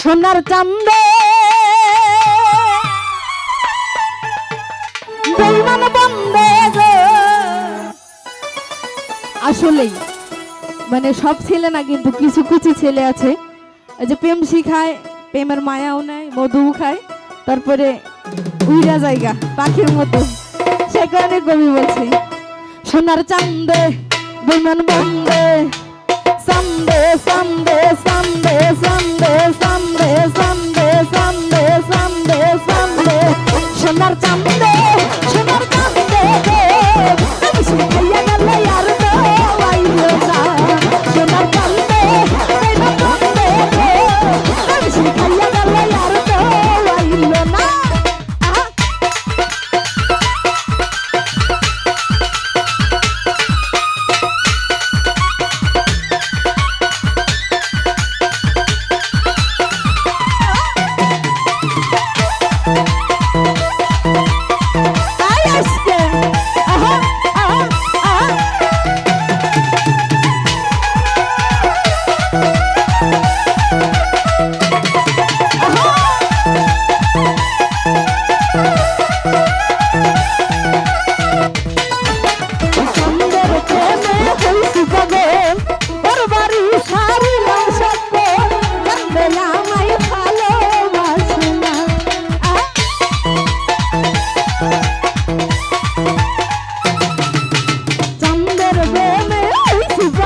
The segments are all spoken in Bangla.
সোনার চান্দে। আসলেই মানে সব ছেলে না, কিন্তু কিছু কিছু ছেলে আছে। যে প্রেম শিখায়, প্রেমের মায়াও নেয়, মধুও খায়, তারপরে উইরা জায়গা, পাখির মতো। সে কারণে কবি বলছে, সোনার চান্দে, বেইমান বন্দে। সান্দে সান্দে সান্দে সান্দে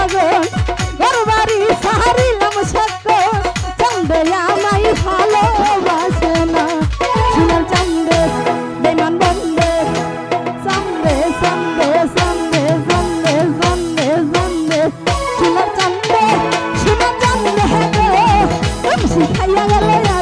পাগল ঘর বাড়ি সাহারিলাম সত্য চন্দে আমায় ভালোবাসে না। সোনার চন্দে বেমান বন্দে। চন্দে চন্দে চন্দে চন্দে চন্দে চন্দে। সোনার চন্দে সোনার চন্দে শিখাইয়া হ্যাঁ গেলে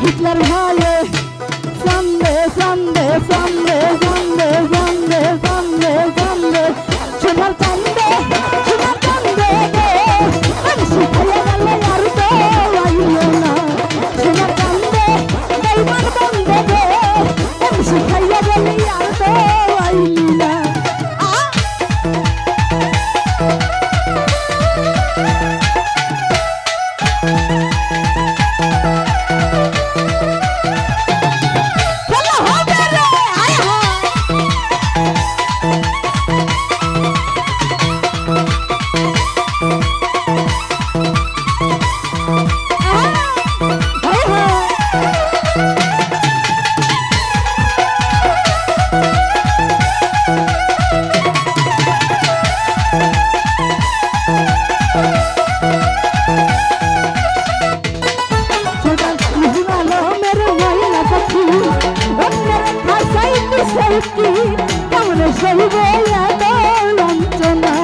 Hitler, Halle, Sande, Sande, Sande. সত্যি কেমন সহিব এত লঞ্চনা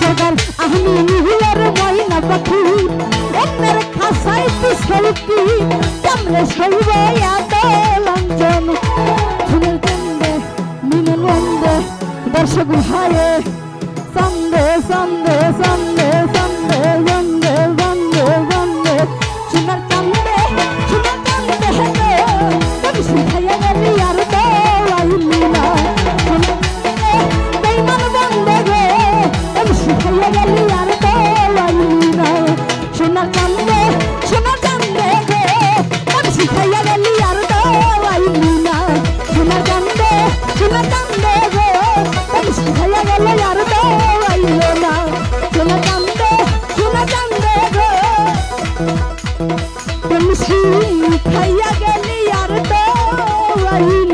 সকাল আমি নিহুলার মহিলা পাখি অন্যের খাসায় দর্শক ভাইয়ে তুমি খাইয়া গেলি আর তো